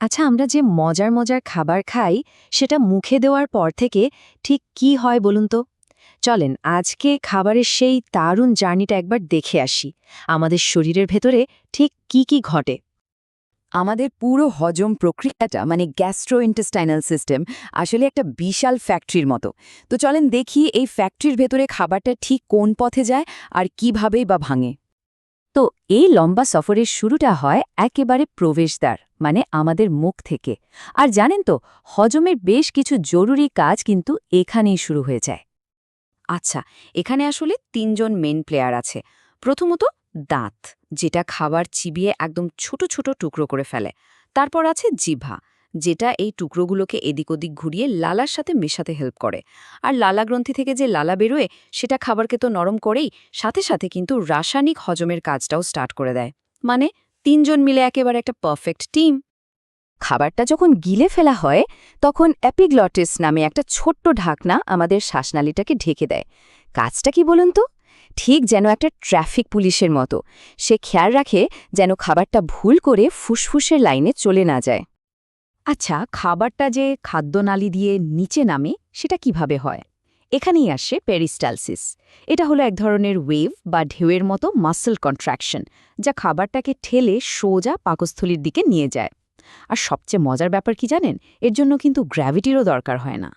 আচ্ছা আমরা যে মজার মজার খাবার খাই, সেটা মুখে দেওয়ার পর থেকে ঠিক কি হয় বলুন তো? চলেন, আজকে খাবারের সেই দারুণ জার্নিটা একবার দেখে আসি। আমাদের শরীরের ভেতরে ঠিক কি কি ঘটে? আমাদের পুরো হজম প্রক্রিয়াটা মানে গ্যাস্ট্রোইন্টেস্টাইনাল সিস্টেম আসলে একটা বিশাল ফ্যাক্টরির মতো। তো চলেন দেখি এই ফ্যাক্টরির ভেতরে খাবারটা ঠিক কোন পথে যায় আর কিভাবেই বা ভাঙে। তো এই লম্বা সফরের শুরুটা হয় একেবারে প্রবেশদ্বার মানে আমাদের মুখ থেকে। আর জানেন তো, হজমের বেশ কিছু জরুরি কাজ কিন্তু এখানেই শুরু হয়ে যায়। আচ্ছা এখানে আসলে তিনজন মেন প্লেয়ার আছে। প্রথমত দাঁত, যেটা খাবার চিবিয়ে একদম ছোট ছোট টুকরো করে ফেলে। তারপর আছে জিভা। যেটা এই টুকরোগুলোকে এদিক ওদিক ঘুরিয়ে লালার সাথে মেশাতে হেল্প করে। আর লালা গ্রন্থি থেকে যে লালা বেরোয়, সেটা খাবারকে তো নরম করেই সাথে সাথে কিন্তু রাসায়নিক হজমের কাজটাও স্টার্ট করে দেয়। মানে তিনজন মিলে একেবারে একটা পারফেক্ট টিম খাবারটা যখন গিলে ফেলা হয়, তখন অ্যাপিগ্লটিস নামে একটা ছোট্ট ঢাকনা আমাদের শ্বাসনালীটাকে ঢেকে দেয়। কাজটা কি বলুন তো? ঠিক যেন একটা ট্রাফিক পুলিশের মতো। সে খেয়াল রাখে যেন খাবারটা ভুল করে ফুসফুসের লাইনে চলে না যায়। আচ্ছা খাবারটা যে খাদ্যনালী দিয়ে নিচে নামে, সেটা কীভাবে হয়? এখানেই আসে পেরিস্টালসিস এটা হলো এক ধরনের ওয়েভ বা ঢেউয়ের মতো মাসল কন্ট্রাকশন যা খাবারটাকে ঠেলে সোজা পাকস্থলীর দিকে নিয়ে যায়। আর সবচেয়ে মজার ব্যাপার কি জানেন? এর জন্য কিন্তু গ্র্যাভিটিরও দরকার হয় না।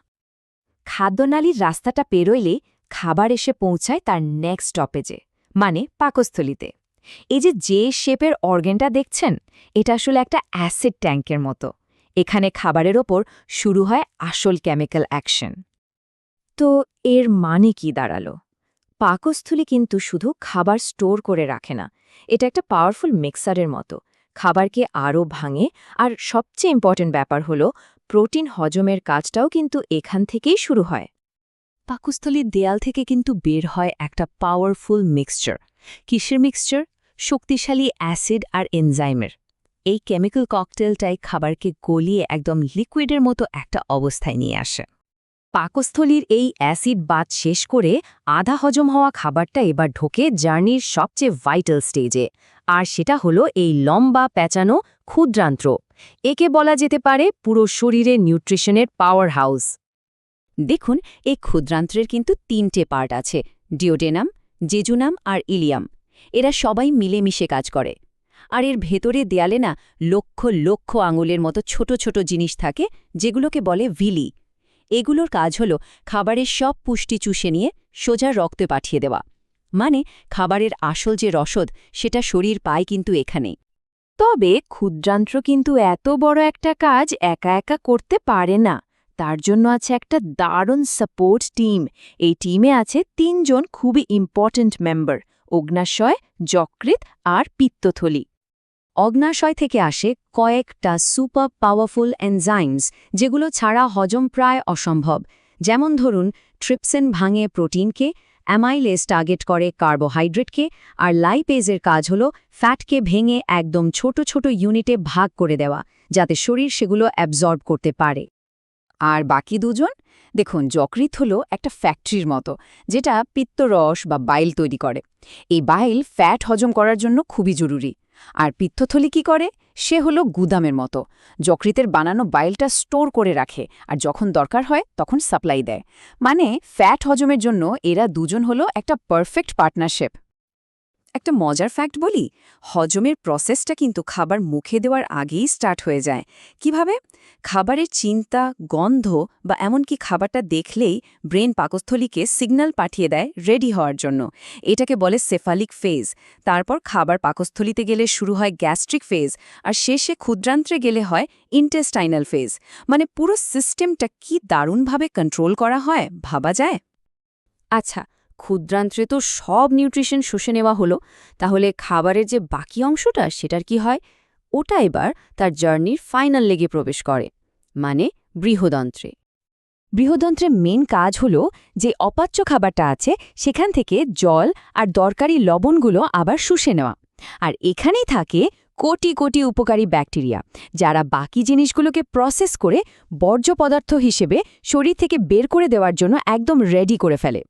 খাদ্যনালীর রাস্তাটা পেরোইলে খাবার এসে পৌঁছায় তার নেক্সট স্টপেজে মানে পাকস্থলিতে। এই যে যে শেপের অর্গেনটা দেখছেন, এটা আসলে একটা অ্যাসিড ট্যাঙ্কের মতো। এখানে খাবারের ওপর শুরু হয় আসল কেমিক্যাল অ্যাকশন তো এর মানে কি দাঁড়াল? পাকস্থলী কিন্তু শুধু খাবার স্টোর করে রাখে না, এটা একটা পাওয়ারফুল মিক্সারের মতো। খাবারকে আরও ভাঙে, আর সবচেয়ে ইম্পর্টেন্ট ব্যাপার হলো প্রোটিন হজমের কাজটাও কিন্তু এখান থেকেই শুরু হয়। পাকস্থলীর দেয়াল থেকে কিন্তু বের হয় একটা পাওয়ারফুল মিক্সচার কিসের মিক্সচার শক্তিশালী অ্যাসিড আর এনজাইমের এই কেমিক্যাল ককটেলটাই খাবারকে গলিয়ে একদম লিকুইডের মতো একটা অবস্থায় নিয়ে আসে। পাকস্থলীর এই অ্যাসিড বাদ শেষ করে আধা হজম হওয়া খাবারটা এবার ঢোকে জার্নির সবচেয়ে ভাইটাল স্টেজে আর সেটা হলো এই লম্বা প্যাঁচানো ক্ষুদ্রান্ত্র। একে বলা যেতে পারে পুরো শরীরের নিউট্রিশনের পাওয়ার হাউস দেখুন, এই ক্ষুদ্রান্ত্রের কিন্তু তিনটে পার্ট আছে ডিওডেনাম জেজুনাম আর ইলিয়াম এরা সবাই মিলেমিশে কাজ করে। আর এর ভেতরে দেয়ালে না লক্ষ লক্ষ আঙুলের মতো ছোট ছোট জিনিস থাকে, যেগুলোকে বলে ভিলি। এগুলোর কাজ হল খাবারের সব পুষ্টি চুষে নিয়ে সোজা রক্তে পাঠিয়ে দেওয়া। মানে খাবারের আসল যে রসদ, সেটা শরীর পায় কিন্তু এখানেই তবে ক্ষুদ্রান্ত্র কিন্তু এত বড় একটা কাজ একা একা করতে পারে না। তার জন্য আছে একটা দারুণ সাপোর্ট টিম এই টিমে আছে তিনজন খুবই ইম্পর্ট্যান্ট মেম্বার অগ্নাশয় যকৃত আর পিত্তথলি। অগ্নাশয় থেকে আসে কয়েকটা সুপার পাওয়ারফুল এনজাইমস, যেগুলো ছাড়া হজম প্রায় অসম্ভব। যেমন ধরুন, ট্রিপসেন ভাঙে প্রোটিনকে অ্যামাইলেস টার্গেট করে কার্বোহাইড্রেটকে, আর লাইপেজের কাজ হল ফ্যাটকে ভেঙে একদম ছোট ছোট ইউনিটে ভাগ করে দেওয়া, যাতে শরীর সেগুলো অ্যাবজর্ব করতে পারে। আর বাকি দুজন? দেখুন যকৃত হলো একটা ফ্যাক্টরির মতো, যেটা পিত্তরস বা বাইল তৈরি করে। এই বাইল ফ্যাট হজম করার জন্য খুবই জরুরি। আর পিত্তথলি কি করে? সে হলো গুদামের মতো। যকৃতের বানানো বাইলটা স্টোর করে রাখে আর যখন দরকার হয় তখন সাপ্লাই দেয়। মানে ফ্যাট হজমের জন্য এরা দুজন হলো একটা পারফেক্ট পার্টনারশিপ। একটা মজার ফ্যাক্ট বলি? হজমের প্রসেসটা কিন্তু খাবার মুখে দেওয়ার আগেই স্টার্ট হয়ে যায়। কীভাবে? খাবারের চিন্তা, গন্ধ বা এমনকি খাবারটা দেখলেই ব্রেন পাকস্থলীকে সিগন্যাল পাঠিয়ে দেয় রেডি হওয়ার জন্য। এটাকে বলে সেফালিক ফেজ তারপর খাবার পাকস্থলীতে গেলে শুরু হয় গ্যাস্ট্রিক ফেজ আর শেষে ক্ষুদ্রান্ত্রে গেলে হয় ইন্টেস্টাইনাল ফেজ মানে পুরো সিস্টেমটা কি দারুণভাবে কন্ট্রোল করা হয় ভাবা যায়? আচ্ছা ক্ষুদ্রান্ত্রে তো সব নিউট্রিশন শুষে নেওয়া হলো, তাহলে খাবারের যে বাকি অংশটা সেটার কি হয়? ওটা এবার তার জার্নির ফাইনাল লেগে প্রবেশ করে মানে বৃহদন্ত্রে। বৃহদন্ত্রে মেন কাজ হলো যে অপাচ্য খাবারটা আছে, সেখান থেকে জল আর দরকারি লবণগুলো আবার শুষে নেওয়া। আর এখানেই থাকে কোটি কোটি উপকারী ব্যাকটেরিয়া, যারা বাকি জিনিসগুলোকে প্রসেস করে বর্জ্য পদার্থ হিসেবে শরীর থেকে বের করে দেওয়ার জন্য একদম রেডি করে ফেলে।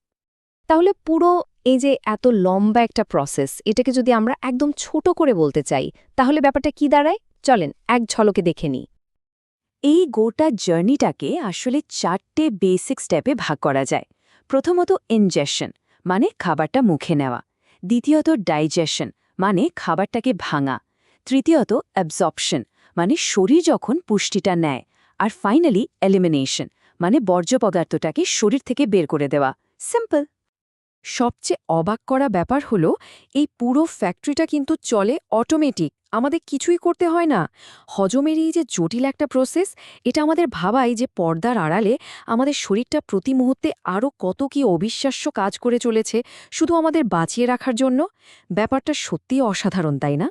তাহলে পুরো এই যে এত লম্বা একটা প্রসেস এটাকে যদি আমরা একদম ছোট করে বলতে চাই, তাহলে ব্যাপারটা কি দাঁড়ায়? চলেন এক ঝলকে দেখে নিই। এই গোটা জার্নিটাকে আসলে চারটে বেসিক স্টেপে ভাগ করা যায়। প্রথমত ইনজেশন মানে খাবারটা মুখে নেওয়া। দ্বিতীয়ত ডাইজেশন মানে খাবারটাকে ভাঙা। তৃতীয়ত অ্যাবজর্পশন মানে শরীর যখন পুষ্টিটা নেয়। আর ফাইনালি এলিমিনেশন মানে বর্জ্য পদার্থটাকে শরীর থেকে বের করে দেওয়া। সিম্পল সবচেয়ে অবাক করা ব্যাপার হলো, এই পুরো ফ্যাক্টরিটা কিন্তু চলে অটোমেটিক। আমাদের কিছুই করতে হয় না। হজমের এই যে জটিল একটা প্রসেস, এটা আমাদের ভাবাই যে পর্দার আড়ালে আমাদের শরীরটা প্রতি মুহূর্তে আরও কত কি অবিশ্বাস্য কাজ করে চলেছে, শুধু আমাদের বাঁচিয়ে রাখার জন্য? ব্যাপারটা সত্যিই অসাধারণ, তাই না?